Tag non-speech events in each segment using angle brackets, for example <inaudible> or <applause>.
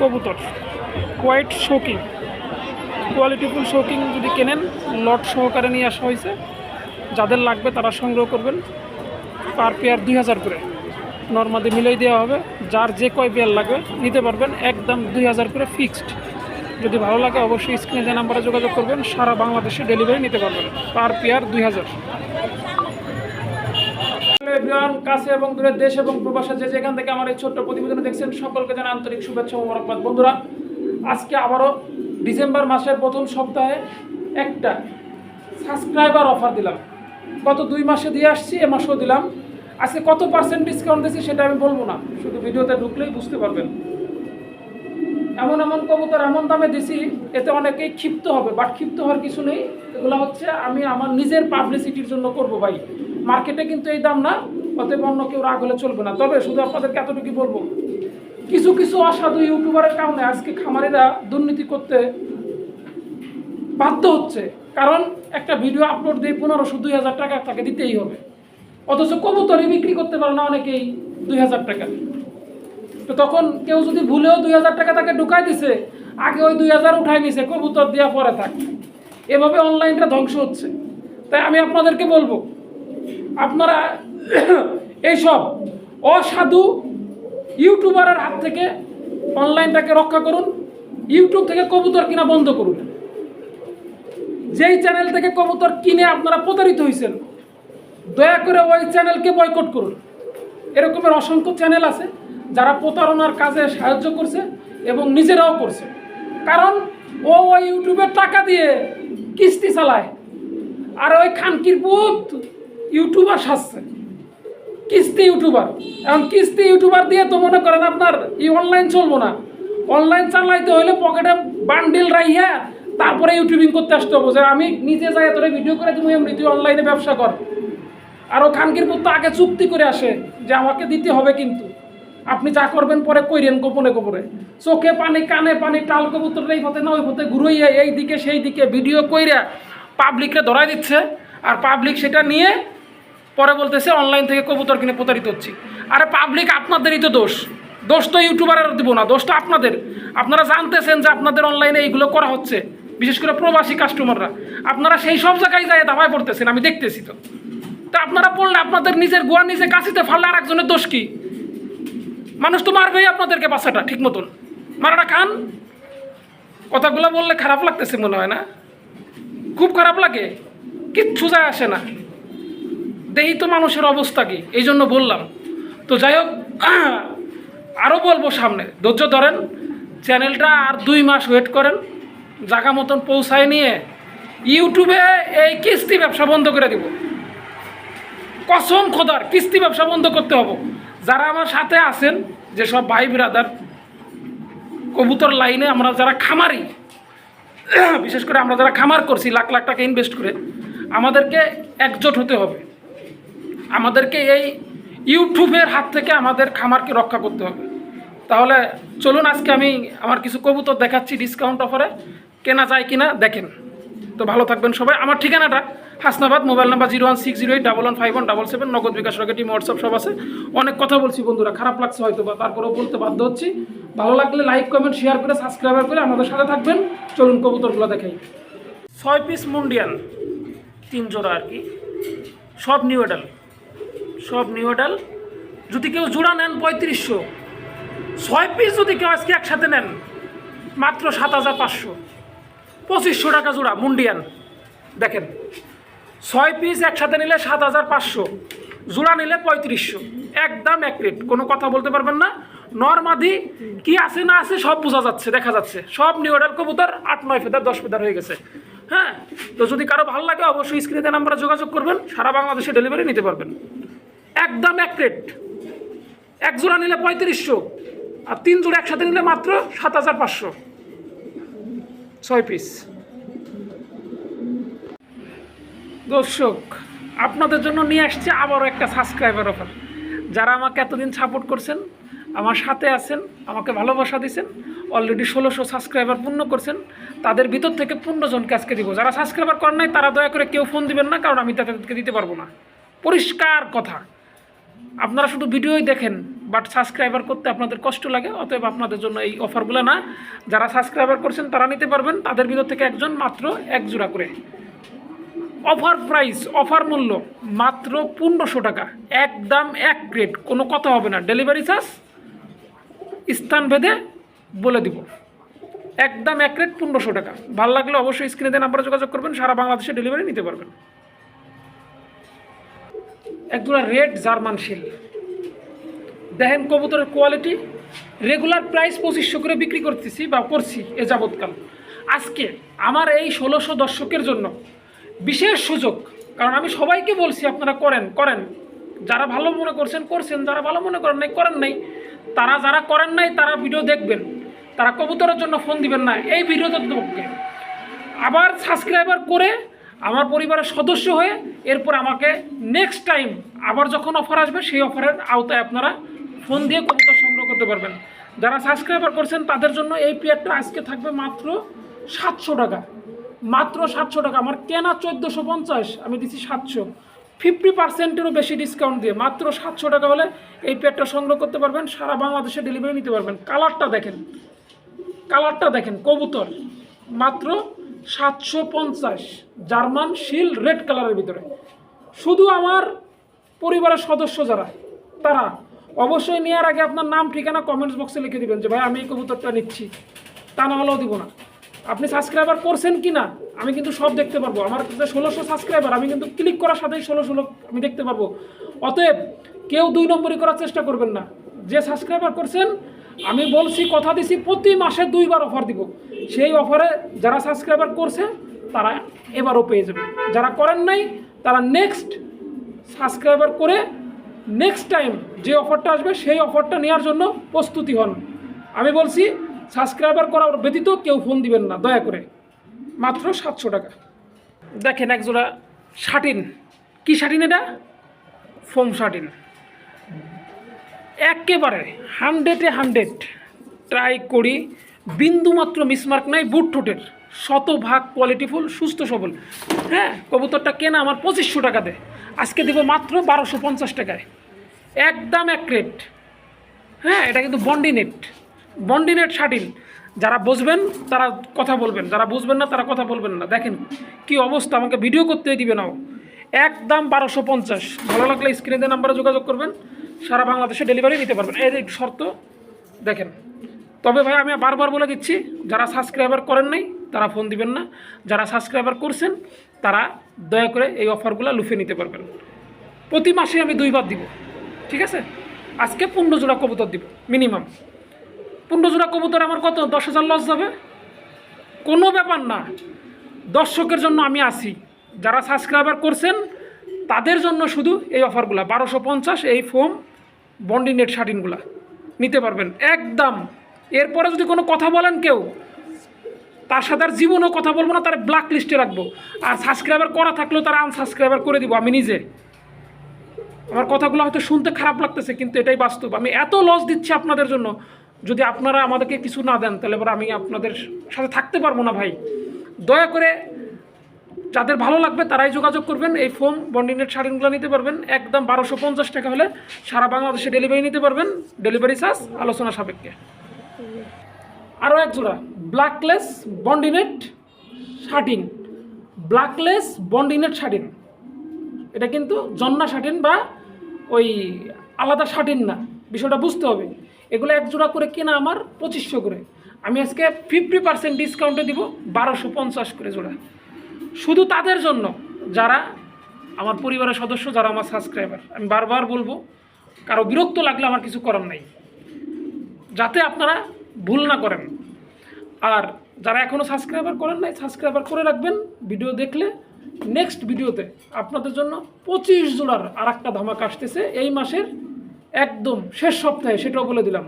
কবুতর। Quite shocking কোয়ালিটিফুল shocking যদি কেনেন লট সহকারে নিয়ে আসা হয়েছে। যাদের লাগবে তারা সংগ্রহ করবেন। পার পেয়ার দুই হাজার করে। নর্মাদি মিলাই দেওয়া হবে। যার যে কয় পেয়ার লাগবে, নিতে পারবেন। একদম দুই হাজার করে ফিক্সড যদি ভালো লাগে অবশ্যই স্ক্রিনে যে নাম্বারে যোগাযোগ করবেন, সারা বাংলাদেশে ডেলিভারি নিতে পারবেন। পার পেয়ার দুই হাজার। এভরিওয়ান কাছে এবং দূরের দেশ এবং প্রবাসে যে যেখান থেকে আমার এই ছোট্ট প্রতিবেদন দেখছেন, সকলকে জানাই আন্তরিক শুভেচ্ছা ও মোবারকবাদ। বন্ধুরা, আজকে আবারও ডিসেম্বর মাসের প্রথম সপ্তাহে একটা সাবস্ক্রাইবার অফার দিলাম। গত দুই মাসে দিয়ে আসছি, এ মাসেও দিলাম। আজকে কত পার্সেন্ট ডিসকাউন্ট দিয়েছি সেটা আমি বলব না, শুধু ভিডিওতে ঢুকলেই বুঝতে পারবেন। এমন এমন কবুতর এমন দামে দিছি, এতে অনেকেই ক্ষিপ্ত হবে বাট ক্ষিপ্ত হওয়ার কিছু নেই। এগুলো হচ্ছে আমি আমার নিজের পাবলিসিটির জন্য করব ভাই। মার্কেটে কিন্তু এই দাম না অতএব অন্য কেউ রাগ হলে চলবে না। তবে শুধু আপনাদেরকে এতটুকু বলব, কিছু কিছু অসাধু ইউটিউবারের কারণে আজকে খামারিরা দুর্নীতি করতে বাধ্য হচ্ছে। কারণ একটা ভিডিও আপলোড দিয়ে পনেরোশো, দুই হাজার টাকা তাকে দিতেই হবে। অথচ কবুতরই বিক্রি করতে পারে না অনেকেই দুই হাজার টাকা। তো তখন কেউ যদি ভুলেও দুই হাজার টাকা তাকে ঢুকাই দিছে, আগে ওই দুই হাজার উঠাই নিছে, কবুতর দেওয়া পরে থাক। এভাবে অনলাইনটা ধ্বংস হচ্ছে। তাই আমি আপনাদেরকে বলব, আপনারা এইসব অসাধু ইউটিউবারের হাত থেকে অনলাইনটাকে রক্ষা করুন ইউটিউব থেকে কবুতর কিনা বন্ধ করুন। যেই চ্যানেল থেকে কবুতর কিনে আপনারা প্রতারিত হয়েছেন, দয়া করে ওই চ্যানেলকে বয়কট করুন। এরকমের অসংখ্য চ্যানেল আছে যারা প্রতারণার কাজে সাহায্য করছে এবং নিজেরাও করছে। কারণ ও ওই ইউটিউবের টাকা দিয়ে কিস্তি চালায়, আর ওই খানকির পুত ইউটিউবার সাজছে। কিস্তি ইউটিউবার। এখন কিস্তি ইউটিউবার দিয়ে তো মনে করেন আপনার ই অনলাইন চলবো না। অনলাইন চালাইতে হলে পকেটে বান্ডিল রাইয়া তারপরে ইউটিউবিং করতে আসতে হবে। যে আমি নিজে যাই তোরে ভিডিও করে তুমি এমনি তুই অনলাইনে ব্যবসা কর। আর ও খানকির তো আগে চুক্তি করে আসে যে আমাকে দিতে হবে কিন্তু। আপনি যা করবেন পরে কইরেন গোপনে গোপনে। চোখে পানি, কানে পানি, টাল কবুতর এই পথে না ওই পথে ঘুরোইয়া এই দিকে সেই দিকে ভিডিও কইরা পাবলিককে ধরাই দিচ্ছে। আর পাবলিক সেটা নিয়ে পরে বলতেছে অনলাইন থেকে কবুতর কিনে প্রতারিত হচ্ছি। আরে পাবলিক আপনাদেরই তো দোষ। দোষ তো ইউটিউবারের দিব না, দোষ তো আপনাদের। আপনারা জানতেছেন যে আপনাদের অনলাইনে এইগুলো করা হচ্ছে, বিশেষ করে প্রবাসী কাস্টমাররা আপনারা সেই সব জায়গায় যায় দাবায় পড়তেছেন, আমি দেখতেছি তো। তা আপনারা পড়লে আপনাদের নিজের গোয়া নিজে কাশিতে ফাললে আর একজনের দোষ কি? মানুষ তো মারবেই আপনাদেরকে বাচ্চাটা, ঠিক মতন। মারাটা খান কথাগুলো বললে খারাপ লাগতেছে মনে হয় না? খুব খারাপ লাগে, কিচ্ছু যায় আসে না। দেই তো মানুষের অবস্থা কি? এই জন্য বললাম। তো যাই হোক <clears throat> আরও বলব সামনে। ধৈর্য ধরেন, চ্যানেলটা আর দুই মাস ওয়েট করেন জায়গা মতন পৌঁছায় নিয়ে ইউটিউবে এই কিস্তি ব্যবসা বন্ধ করে দিব। কসম খোদার, কিস্তি ব্যবসা বন্ধ করতে হবে। যারা আমার সাথে আছেন যেসব ভাই ব্রাদার, কবুতর লাইনে আমরা যারা খামারি, <clears throat> বিশেষ করে আমরা যারা খামার করছি, লাখ লাখ টাকা ইনভেস্ট করে, আমাদেরকে একজোট হতে হবে। আমাদেরকে এই ইউটিউবের হাত থেকে আমাদের খামারকে রক্ষা করতে হবে। তাহলে চলুন আজকে আমি আমার কিছু কবুতর দেখাচ্ছি ডিসকাউন্ট অফারে কেনা যায় কিনা দেখেন। তো ভালো থাকবেন সবাই। আমার ঠিকানাটা Hasnabad, mobile number zero one six zero eight double one five one double seven, Nagad bKash Rocket WhatsApp সব আছে। অনেক কথা বলছি বন্ধুরা, খারাপ লাগছে হয়তো বা, তারপরেও বলতে বাধ্য হচ্ছি। ভালো লাগলে লাইক কমেন্ট শেয়ার করে সাবস্ক্রাইবার করে আমাদের সাথে থাকবেন। চলুন কবুতরগুলো দেখাই। ছয় পিস মুন্ডিয়ান, তিন জোড়া আর কি। সব নিউ এডাল সব নিউ এডাল যদি কেউ জোড়া নেন পঁয়ত্রিশশো। ছয় পিস যদি কেউ আজকে একসাথে নেন, মাত্র সাত হাজার পাঁচশো। পঁচিশশো টাকা জোড়া, মুন্ডিয়ান। দেখেন, ছয় পিস একসাথে নিলে সাত হাজার পাঁচশো। জোড়া নিলে পঁয়ত্রিশশো। একদম এক রেট কোনো কথা বলতে পারবেন না। নর্মাদি কি আছে না আছে সব বোঝা যাচ্ছে, দেখা যাচ্ছে। সব নিউ অর্ডার কবুতর, আট, নয় ফেদার, দশ ফেদার হয়ে গেছে। হ্যাঁ তো যদি কারও ভালো লাগে, অবশ্যই স্ক্রিনে নাম্বারে যোগাযোগ করবেন। সারা বাংলাদেশে ডেলিভারি নিতে পারবেন। একদম এক রেট এক জোড়া নিলে পঁয়ত্রিশশো, আর তিন জোড়া একসাথে নিলে মাত্র সাত হাজার পাঁচশো। ছয় পিস দর্শক, আপনাদের জন্য নিয়ে আসছে আবারও একটা সাবস্ক্রাইবার অফার যারা আমাকে এতদিন সাপোর্ট করছেন, আমার সাথে আছেন, আমাকে ভালোবাসা দিয়েছেন অলরেডি ষোলোশো সাবস্ক্রাইবার পূর্ণ করছেন, তাদের ভিতর থেকে পূর্ণ জনকে আজকে দিব। যারা সাবস্ক্রাইবার করেন নাই, তারা দয়া করে কেউ ফোন দিবেন না, কারণ আমি তাদেরকে দিতে পারব না। পরিষ্কার কথা। আপনারা শুধু ভিডিওই দেখেন বাট সাবস্ক্রাইবার করতে আপনাদের কষ্ট লাগে, অতএব আপনাদের জন্য এই অফারগুলো না। যারা সাবস্ক্রাইবার করছেন, তারা নিতে পারবেন, তাদের ভিতর থেকে একজন মাত্র এক জোড়া করে। অফার প্রাইস অফার মূল্য মাত্র পনেরোশো টাকা। একদম এক প্লেট কোনো কথা হবে না। ডেলিভারি চার্জ স্থান ভেদে বলে দিব। একদম এক রেট পনেরোশো টাকা। ভালো লাগলে অবশ্যই স্ক্রিনে নাম্বারে যোগাযোগ করবেন, সারা বাংলাদেশে ডেলিভারি নিতে পারবেন। একজোড়া রেড জার্মান শিল দেখেন কবুতরের কোয়ালিটি রেগুলার প্রাইস পঁচিশশো করে বিক্রি করতেছি বা করছি এ যাবৎকাল। আজকে আমার এই ষোলোশো দর্শকের জন্য বিশেষ সুযোগ, কারণ আমি সবাইকে বলছি আপনারা করেন করেন। যারা ভালো মনে করছেন করছেন। যারা ভালো মনে করেন নাই করেন নাই। তারা যারা করেন নাই, তারা ভিডিও দেখবেন। তারা কবুতরের জন্য ফোন দিবেন না। এই ভিডিওতে পক্ষে আবার সাবস্ক্রাইবার করে আমার পরিবারের সদস্য হয়ে এরপর আমাকে নেক্সট টাইম আবার যখন অফার আসবে, সেই অফারের আওতায় আপনারা ফোন দিয়ে কবুতর সংগ্রহ করতে পারবেন। যারা সাবস্ক্রাইবার করছেন, তাদের জন্য এই পিরিয়ডটা আজকে থাকবে মাত্র সাতশো টাকা। মাত্র সাতশো টাকা। আমার কেনা চোদ্দোশো পঞ্চাশ, আমি দিচ্ছি সাতশো। ফিফটি পার্সেন্টেরও বেশি ডিসকাউন্ট দিয়ে মাত্র সাতশো টাকা হলে এই প্যাডটা সংগ্রহ করতে পারবেন, সারা বাংলাদেশে ডেলিভারি নিতে পারবেন। কালারটা দেখেন। কালারটা দেখেন, কবুতর। মাত্র সাতশো পঞ্চাশ জার্মান শিল রেড কালারের ভিতরে। শুধু আমার পরিবারের সদস্য যারা, তারা অবশ্যই নেওয়ার আগে আপনার নাম, ঠিকানা কমেন্টস বক্সে লিখে দিবেন যে, ভাই, আমি এই কবুতরটা নিচ্ছি। তা না হলেও দিব না। আপনি সাবস্ক্রাইবার করছেন কি না, আমি কিন্তু সব দেখতে পারব। আমার যে ষোলোশো সাবস্ক্রাইবার আমি কিন্তু ক্লিক করার সাথেই ষোলো ষোলো আমি দেখতে পারব। অতএব কেউ দুই নম্বরই করার চেষ্টা করবেন না। যে সাবস্ক্রাইবার করছেন আমি বলছি, কথা দিছি, প্রতি মাসে দুইবার অফার দিব। সেই অফারে যারা সাবস্ক্রাইবার করছে, তারা এবারও পেয়ে যাবে। যারা করেন নাই, তারা নেক্সট সাবস্ক্রাইবার করে নেক্সট টাইম যে অফারটা আসবে, সেই অফারটা নেওয়ার জন্য প্রস্তুতি হন। আমি বলছি সাবস্ক্রাইবার করার ব্যতীত কেউ ফোন দিবেন না, দয়া করে। মাত্র সাতশো টাকা। দেখেন একজোড়া শাটিন। কি শাটিন এটা? Foam satin. একেবারে হান্ড্রেডে হান্ড্রেড ট্রাই করি। বিন্দুমাত্র মিসমার্ক নাই বুট ঠোঁটের। শতভাগ কোয়ালিটিফুল সুস্থ সবল। হ্যাঁ কবুতরটা কেনা আমার পঁচিশশো টাকাতে আজকে দেবো মাত্র বারোশো পঞ্চাশ টাকায়। একদম এক হ্যাঁ এটা কিন্তু বন্ডিনেট বন্ডিনেট শাটিন যারা বুঝবেন, তারা কথা বলবেন। যারা বুঝবেন না, তারা কথা বলবেন না। দেখেন কি অবস্থা, আমাকে ভিডিও করতে দিবে নাও। একদম বারোশো পঞ্চাশ। ভালো লাগলে স্ক্রিনে নাম্বারে যোগাযোগ করবেন। সারা বাংলাদেশে ডেলিভারি নিতে পারবেন। এই যে শর্ত, দেখেন। তবে ভাই, আমি বারবার বলে দিচ্ছি, যারা সাবস্ক্রাইবার করেন নাই, তারা ফোন দিবেন না। যারা সাবস্ক্রাইবার করছেন, তারা দয়া করে এই অফারগুলো লুফে নিতে পারবেন। প্রতি মাসে আমি দুইবার দিব, ঠিক আছে? আজকে পনেরো জোড়া কবুতর দিব মিনিমাম পনেরো জোড়া কবুতর আমার কত? দশ হাজার লস যাবে? কোনো ব্যাপার না। দর্শকের জন্য আমি আসি যারা সাবস্ক্রাইবার করছেন, তাদের জন্য শুধু এই অফারগুলো বারোশো পঞ্চাশ, এই ফোম বন্ডিনেট শার্টিনগুলা নিতে পারবেন, একদম। এরপরে যদি কোনো কথা বলেন কেউ, তার সাথে আর জীবনেও কথা বলব না, তার ব্ল্যাক লিস্টে রাখব। আর সাবস্ক্রাইবার করা থাকলেও তারা আনসাবস্ক্রাইবার করে দিব, আমি নিজে। আমার কথাগুলো হয়তো শুনতে খারাপ লাগতেছে, কিন্তু এটাই বাস্তব। আমি এত লস দিচ্ছি আপনাদের জন্য, যদি আপনারা আমাদেরকে কিছু না দেন, তাহলে এবার আমি আপনাদের সাথে থাকতে পারব না ভাই। দয়া করে যাদের ভালো লাগবে তারাই যোগাযোগ করবেন। এই ফোম বন্ডিনেট শাড়িগুলো নিতে পারবেন। একদম বারোশো পঞ্চাশ টাকা হলে সারা বাংলাদেশে ডেলিভারি নিতে পারবেন। ডেলিভারি চার্জ আলোচনা সাপেক্ষে। আরও এক জোড়া ব্ল্যাকলেস বন্ডিনেট শাটিন ব্ল্যাকলেস বন্ডিনেট শাটিন এটা কিন্তু জন্না শাটিন বা ওই আলাদা শাটিন না। বিষয়টা বুঝতে হবে। এগুলো এক জোড়া করে কেনা আমার পঁচিশশো করে। আমি আজকে ফিফটি পার্সেন্ট ডিসকাউন্টে দিব, বারোশো পঞ্চাশ করে জোড়া। শুধু তাদের জন্য, যারা আমার পরিবারের সদস্য, যারা আমার সাবস্ক্রাইবার আমি বারবার বলব, কারও বিরক্ত লাগলে আমার কিছু করার নাই। যাতে আপনারা ভুল না করেন। আর যারা এখনও সাবস্ক্রাইবার করেন নাই সাবস্ক্রাইবার করে রাখবেন। ভিডিও দেখলে নেক্সট ভিডিওতে আপনাদের জন্য পঁচিশ জোড়ার আর একটা ধামাক আসতেছে। এই মাসের একদম শেষ সপ্তাহে, সেটাও বলে দিলাম।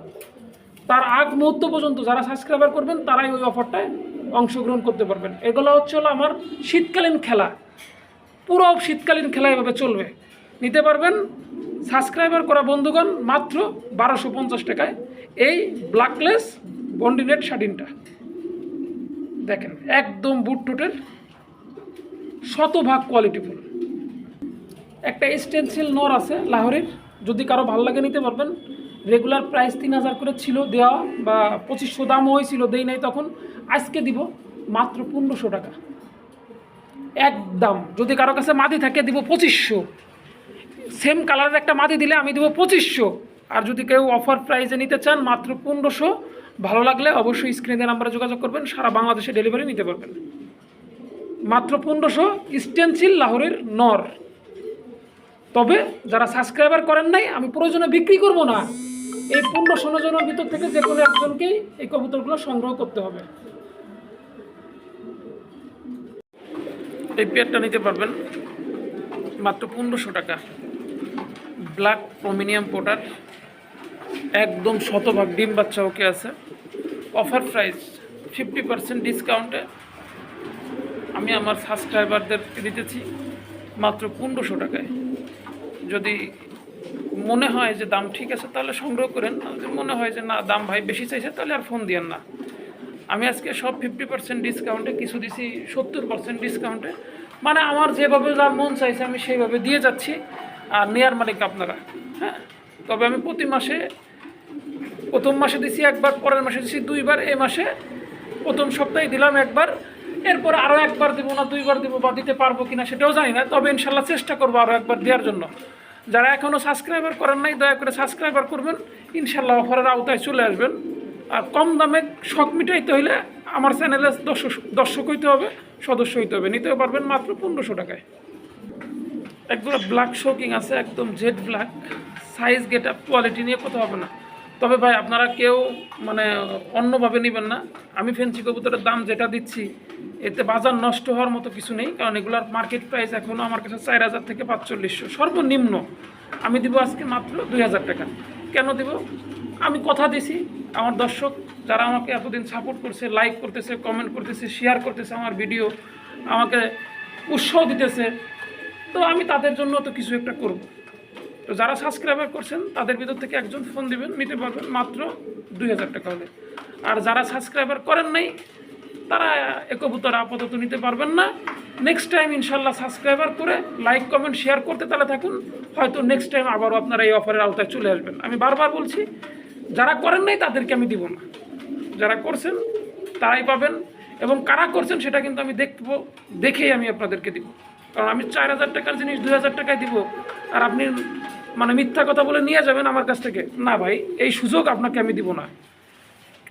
তার আগ মুহূর্ত পর্যন্ত যারা সাবস্ক্রাইবার করবেন, তারাই ওই অফারটায় অংশগ্রহণ করতে পারবেন। এগুলো হচ্ছে হলো আমার শীতকালীন খেলা। পুরো শীতকালীন খেলা এভাবে চলবে। নিতে পারবেন সাবস্ক্রাইবার করা বন্ধুগণ মাত্র বারোশো পঞ্চাশ টাকায়। এই ব্ল্যাকলেস বন্ডিনেট শার্টিনটা দেখেন, একদম বুট টুটের শতভাগ কোয়ালিটিফুল একটা স্টেনসিল নর আছে লাহোরের। যদি কারও ভালো লাগে নিতে পারবেন রেগুলার প্রাইস তিন হাজার করে ছিল দেওয়া বা পঁচিশশো দামও হয়েছিল, দেই নাই তখন। আজকে দিব মাত্র পনেরোশো টাকা। একদম যদি কারও কাছে মাদি থাকে, দিব পঁচিশশো। সেম কালারের একটা মাদি দিলে আমি দেবো পঁচিশশো। আর যদি কেউ অফার প্রাইসে নিতে চান, মাত্র পনেরোশো। ভালো লাগলে অবশ্যই স্ক্রিনে নাম্বারে যোগাযোগ করবেন, সারা বাংলাদেশে ডেলিভারি নিতে পারবেন। মাত্র পনেরোশো স্টেনসিল লাহোরের নর। তবে যারা সাবস্ক্রাইবার করেন নাই, আমি প্রয়োজনে বিক্রি করব না। এই পনেরো ষোলো ভিতর থেকে যে কোনো একজনকেই এই কবুতরগুলো সংগ্রহ করতে হবে। এই পেয়ারটা নিতে পারবেন মাত্র পনেরোশো টাকা। ব্ল্যাক প্রমিনিয়াম পোটার একদম শতভাগ ডিম বাচ্চা ওকে আছে। অফার প্রাইস ফিফটি পার্সেন্ট ডিসকাউন্টে আমি আমার সাবস্ক্রাইবারদেরকে দিতেছি মাত্র পনেরোশো টাকায়। যদি মনে হয় যে দাম ঠিক আছে, তাহলে সংগ্রহ করেন। মনে হয় যে না, দাম ভাই বেশি চাইছে, তাহলে আর ফোন দিয়েন না। আমি আজকে সব ফিফটি পার্সেন্ট ডিসকাউন্টে কিছু দিছি, সত্তর পার্সেন্ট ডিসকাউন্টে মানে আমার যেভাবে যা মন চাইছে, আমি সেইভাবে দিয়ে যাচ্ছি। আর নেয়ার মালিক আপনারা হ্যাঁ? তবে আমি প্রতি মাসে, প্রথম মাসে দিছি একবার, পরের মাসে দিছি দুইবার। এ মাসে প্রথম সপ্তাহে দিলাম একবার। এরপর আরও একবার দেবো না, দুইবার দেবো বা দিতে পারব কিনা সেটাও জানি না। তবে ইনশাল্লাহ চেষ্টা করব আরও একবার দেওয়ার জন্য। যারা এখনও সাবস্ক্রাইবার করেন নাই, দয়া করে সাবস্ক্রাইবার করবেন। ইনশাল্লাহ অফারের আওতায় চলে আসবেন। আর কম দামে শখ মিটাইতে হইলে আমার চ্যানেলে দর্শক দর্শক হইতে হবে, সদস্য হইতে হবে। নিতেও পারবেন মাত্র পনেরোশো টাকায়। একদম ব্ল্যাক শোকিং আছে, একদম jet black size get up quality নিয়ে কথা হবে না। তবে ভাই, আপনারা কেউ মানে অন্যভাবে নেবেন না। আমি ফেন্সি কবুতরের দাম যেটা দিচ্ছি এতে বাজার নষ্ট হওয়ার মতো কিছু নেই, কারণ এগুলার মার্কেট প্রাইস এখনও আমার কাছে চার হাজার থেকে পাঁচচল্লিশশো। সর্বনিম্ন আমি দিব আজকে মাত্র দুই হাজার টাকা। কেন দিব? আমি কথা দিছি, আমার দর্শক যারা আমাকে এতদিন সাপোর্ট করছে লাইক করতেছে কমেন্ট করতেছে শেয়ার করতেছে আমার ভিডিও আমাকে উৎসাহ দিতেছে, তো আমি তাদের জন্য তো কিছু একটা করব। তো যারা সাবস্ক্রাইবার করছেন, তাদের ভিতর থেকে একজন ফোন দিবেন, নিতে পারবেন মাত্র দুই হাজার টাকা হলে। আর যারা সাবস্ক্রাইবার করেন নাই তারা একবুতর আপাতত নিতে পারবেন না। নেক্সট টাইম ইনশাল্লাহ সাবস্ক্রাইবার করে লাইক কমেন্ট শেয়ার করতে তাহলে থাকুন। হয়তো নেক্সট টাইম আবারও আপনারা এই অফারের আওতায় চলে আসবেন। আমি বারবার বলছি, যারা করেন নাই তাদেরকে আমি দিব না। যারা করছেন তারাই পাবেন এবং কারা করছেন সেটা কিন্তু আমি দেখব, দেখেই আমি আপনাদেরকে দিব। কারণ আমি চার হাজার টাকার জিনিস দুই হাজার টাকায় দিব আর আপনি মানে মিথ্যা কথা বলে নিয়ে যাবেন আমার কাছ থেকে। না ভাই, এই সুযোগ আপনাকে আমি দিব না।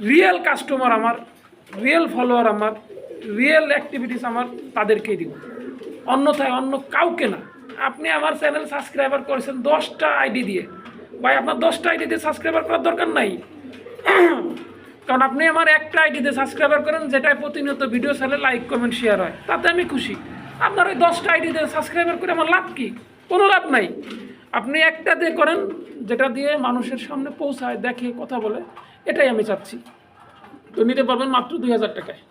রিয়েল কাস্টমার আমার। রিয়েল ফলোয়ার আমার রিয়েল অ্যাক্টিভিটিস আমার তাদেরকেই দিব। অন্যথায় অন্য কাউকে না। আপনি আমার চ্যানেল সাবস্ক্রাইবার করেছেন দশটা আইডি দিয়ে। ভাই, আপনার দশটা আইডি দিয়ে সাবস্ক্রাইবার করার দরকার নাই। <clears throat> কারণ আপনি আমার একটা আইডিতে সাবস্ক্রাইবার করেন, যেটায় প্রতিনিয়ত ভিডিও ছাড়লে লাইক কমেন্ট শেয়ার হয়। তাতে আমি খুশি। আপনার ওই দশটা আইডিতে সাবস্ক্রাইবার করে আমার লাভ কী? কোনো লাভ নাই। আপনি একটা দিয়ে করেন, যেটা দিয়ে মানুষের সামনে পৌঁছায়, দেখে, কথা বলে, এটাই আমি চাচ্ছি। তো নিতে পারবেন মাত্র দুই হাজার টাকায়।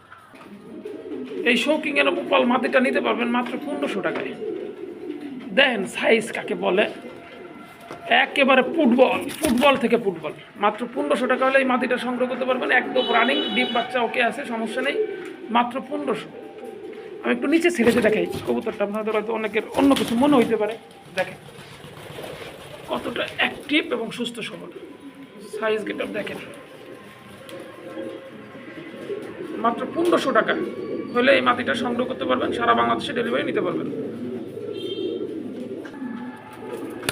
এই শৌকিংয়ের উপল মাটিটা নিতে পারবেন মাত্র পনেরোশো টাকায়। দেন সাইজ কাকে বলে, একেবারে ফুটবল ফুটবল থেকে ফুটবল। মাত্র পনেরোশো টাকা হলে এই মাটিটা সংগ্রহ করতে পারবেন, একদম রানিং ডিপ বাচ্চা ওকে আছে, সমস্যা নেই, মাত্র পনেরোশো। আমি একটু নিচে ছেড়েছে দেখাই, কবুতরটা আপনাদের হয়তো অনেকের অন্য কিছু মনে হইতে পারে। দেখেন কতটা অ্যাক্টিভ এবং সুস্থ সবল। সাইজ গেট দেখেন। মাত্র পনেরোশো টাকা হলে এই মাটিটা সংগ্রহ করতে পারবেন, সারা বাংলাদেশে ডেলিভারি নিতে পারবেন।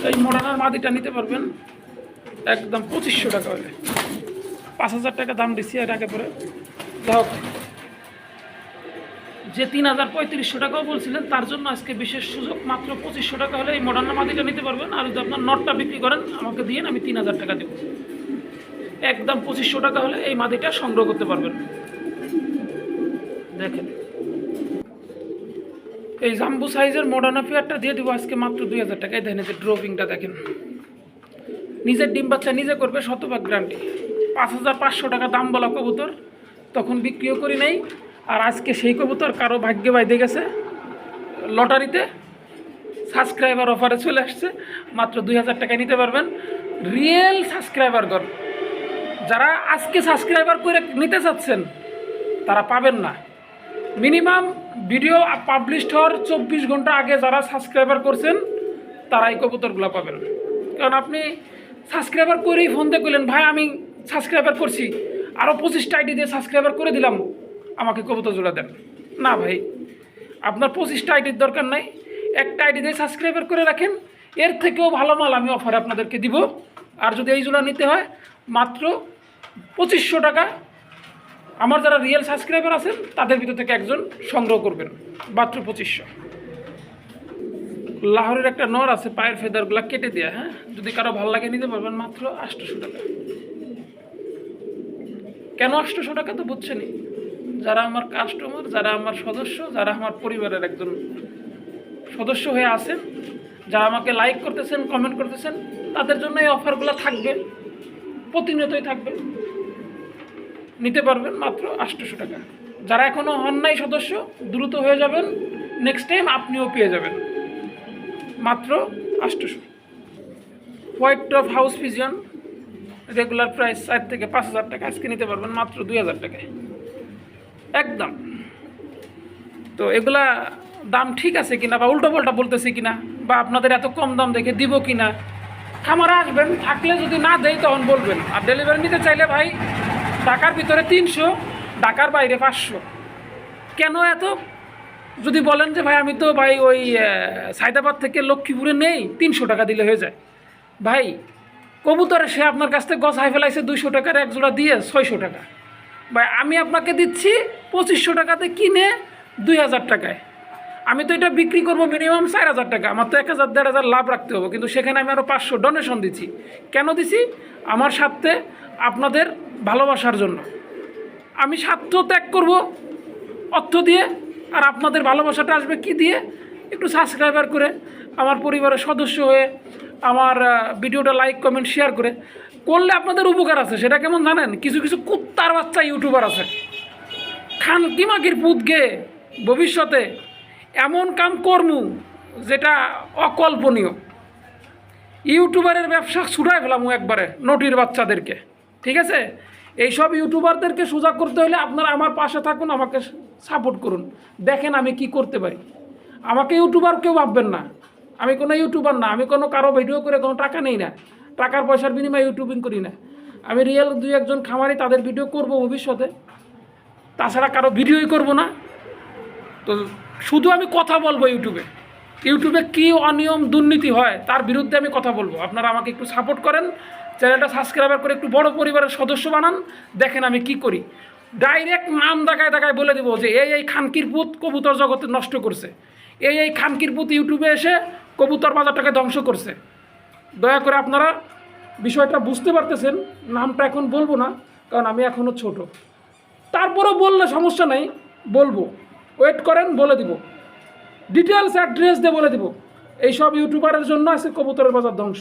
এই মডার্নার মাটিটা নিতে পারবেন একদম পঁচিশশো টাকা হলে। পাঁচ হাজার টাকা দাম দিচ্ছি এর আগে পরে। হোক, যে তিন হাজার পঁয়ত্রিশশো টাকাও বলছিলেন, তার জন্য আজকে বিশেষ সুযোগ মাত্র পঁচিশশো টাকা হলে এই মডার্ন মাটিটা নিতে পারবেন। আর যদি আপনার নটটা বিক্রি করেন, আমাকে দিয়ে আমি তিন হাজার টাকা দেবো। একদম পঁচিশশো টাকা হলে এই মাটিটা সংগ্রহ করতে পারবেন। দেখেন। এই জাম্বু সাইজের মডার্ন ফিয়ারটা দিয়ে দেবো আজকে মাত্র দুই হাজার টাকায়। দেখেন যে ড্রপিংটা দেখেন। নিজের ডিম বাচ্চা নিজে করবে শতভাগ গ্যারান্টি পাঁচ হাজার পাঁচশো টাকা দাম বলা কবুতর। তখন বিক্রিও করি নাই। আর আজকে সেই কবুতর কারও ভাগ্যে বাইদে গেছে। লটারিতে সাবস্ক্রাইবার অফারে চলে আসছে। মাত্র দুই হাজার টাকায় নিতে পারবেন। রিয়েল সাবস্ক্রাইবার কর যারা আজকে সাবস্ক্রাইবার করে নিতে চাচ্ছেন, তারা পাবেন না। মিনিমাম ভিডিও পাবলিশড হওয়ার চব্বিশ ঘণ্টা আগে যারা সাবস্ক্রাইবার করছেন তারা এই কবুতরগুলো পাবেন। কারণ আপনি সাবস্ক্রাইবার করেই ফোন দিয়ে করলেন ভাই, আমি সাবস্ক্রাইবার করছি। আরও পঁচিশটা আইডি দিয়ে সাবস্ক্রাইবার করে দিলাম, আমাকে কবুতর জোড়া দেন। না ভাই, আপনার পঁচিশটা আইডির দরকার নাই। একটা আইডি দিয়ে সাবস্ক্রাইবার করে রাখেন, এর থেকেও ভালো মাল আমি অফারে আপনাদেরকে দিব। আর যদি এই জোড়া নিতে হয়, মাত্র পঁচিশশো টাকা আমার যারা রিয়েল সাবস্ক্রাইবার আছেন, তাদের ভিতর থেকে একজন সংগ্রহ করবেন। মাত্র পঁচিশশো। লাহোরের একটা নর আছে, পায়ের ফেদারগুলো কেটে দেওয়া হ্যাঁ? যদি কারও ভালো লাগে নিতে পারবেন, মাত্র আটশোশো টাকা। কেন আটশোশো টাকা তো বুঝছেনই? যারা আমার কাস্টমার যারা আমার সদস্য, যারা আমার পরিবারের একজন সদস্য হয়ে আছেন, যারা আমাকে লাইক করতেছেন কমেন্ট করতেছেন, তাদের জন্য এই অফারগুলো থাকবে, প্রতিনিয়তই থাকবে। নিতে পারবেন মাত্র আটশোশো টাকা। যারা এখনও হন নাই সদস্য, দ্রুত হয়ে যাবেন। নেক্সট টাইম আপনিও পেয়ে যাবেন। মাত্র আটশোশো। White top house pigeon regular price চার থেকে পাঁচ হাজার টাকা। আজকে নিতে পারবেন মাত্র দুই হাজার টাকায়। একদম। তো এগুলা দাম ঠিক আছে কিনা বা উল্টো পাল্টা বলতেছি কিনা বা আপনাদের এত কম দাম দেখে দিব কিনা, খামারে আসবেন, থাকলে যদি না দেয় তখন বলবেন। আর ডেলিভারি নিতে চাইলে ভাই ঢাকার ভিতরে তিনশো ঢাকার বাইরে পাঁচশো। কেন এত? যদি বলেন যে ভাই আমি তো ভাই ওই আহ, সায়দাবাদ থেকে লক্ষ্মীপুরে নেই তিনশো টাকা দিলে হয়ে যায়। ভাই কবুতরে সে আপনার কাছ থেকে গছ হাই ফেলাইছে দুইশো টাকার এক জোড়া দিয়ে ছয়শো টাকা। ভাই আমি আপনাকে দিচ্ছি পঁচিশশো টাকাতে কিনে দুই হাজার টাকায়। আমি তো এটা বিক্রি করব মিনিমাম চার হাজার টাকা। আমার তো এক হাজার, দেড় হাজার লাভ রাখতে হবে, কিন্তু সেখানে আমি আরও পাঁচশো ডোনেশন দিচ্ছি। কেন দিছি? আমার স্বার্থে আপনাদের ভালোবাসার জন্য। আমি স্বার্থ ত্যাগ করব, অর্থ দিয়ে, আর আপনাদের ভালোবাসাটা আসবে কি দিয়ে? একটু সাবস্ক্রাইবার করে, আমার পরিবারের সদস্য হয়ে, আমার ভিডিওটা লাইক কমেন্ট শেয়ার করে। করলে আপনাদের উপকার আছে, সেটা কেমন জানেন? কিছু কিছু কুত্তার বাচ্চা ইউটিউবার আছে। খান কিমাকির পুত গে, ভবিষ্যতে। এমন কাম কর্মু যেটা অকল্পনীয়। ইউটিউবারের ব্যবসা ছুটাই ফেলাম একবারে নটির বাচ্চাদেরকে, ঠিক আছে? এইসব ইউটিউবারদেরকে সোজা করতে হলে আপনারা আমার পাশে থাকুন, আমাকে সাপোর্ট করুন। দেখেন আমি কি করতে পারি। আমাকে ইউটিউবার কেউ ভাববেন না। আমি কোনো ইউটিউবার না, আমি কোনো কারও ভিডিও করে কোনো টাকা নেই না। টাকার পয়সার বিনিময়ে ইউটিউবিং করি না। আমি রিয়েল দুই একজন খামারি, তাদের ভিডিও করব ভবিষ্যতে। তাছাড়া কারও ভিডিওই করব না। তো শুধু আমি কথা বলব ইউটিউবে। ইউটিউবে কী অনিয়ম, দুর্নীতি হয়, তার বিরুদ্ধে আমি কথা বলব। আপনারা আমাকে একটু সাপোর্ট করেন, চ্যানেলটা সাবস্ক্রাইবার করে একটু বড় পরিবারের সদস্য বানান, দেখেন আমি কি করি। ডাইরেক্ট নাম দেখায় দেখায় বলে দেবো যে, এই এই খানকির পুত কবুতর জগতে নষ্ট করছে। এই এই খানকির পুত ইউটিউবে এসে কবুতর বাজারটাকে ধ্বংস করছে। দয়া করে আপনারা বিষয়টা বুঝতে পারতেছেন, নামটা এখন বলব না, কারণ আমি এখনও ছোট। তারপরও বললে সমস্যা নেই, বলব। ওয়েট করেন, বলে দিব। ডিটেলস অ্যাড্রেস দিয়ে বলে দিব। এইসব ইউটিউবারের জন্য আছে কবুতরের বাজার ধ্বংস।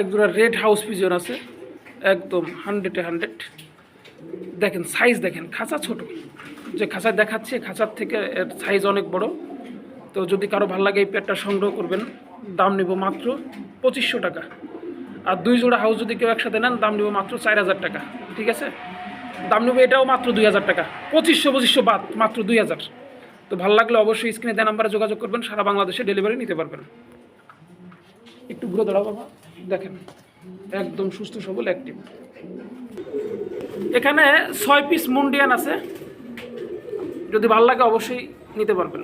একজোড়া রেড হাউস পিজন আছে। একদম হান্ড্রেডে হান্ড্রেড দেখেন সাইজ দেখেন, খাঁচা ছোট। যে খাঁচায় দেখাচ্ছে খাঁচার থেকে এর সাইজ অনেক বড়। তো যদি কারও ভালো লাগে এই পেটটা সংগ্রহ করবেন, দাম নেব মাত্র পঁচিশশো টাকা। আর দুই জোড়া হাউস যদি কেউ একসাথে নেন, দাম নেব মাত্র চার হাজার টাকা। ঠিক আছে? দাম নেব এটাও মাত্র দুই হাজার টাকা। পঁচিশশো পঁচিশশো বাদ, মাত্র দুই হাজার। তো ভালো লাগলে অবশ্যই স্ক্রিনে দেওয়া নাম্বারে যোগাযোগ করবেন, সারা বাংলাদেশে ডেলিভারি নিতে পারবেন। একটু ঘুরে দাঁড়াও বাবা, দেখেন। একদম সুস্থ, সবল অ্যাক্টিভ এখানে ছয় পিস মুন্ডিয়ান আছে। যদি ভালো লাগে অবশ্যই নিতে পারবেন।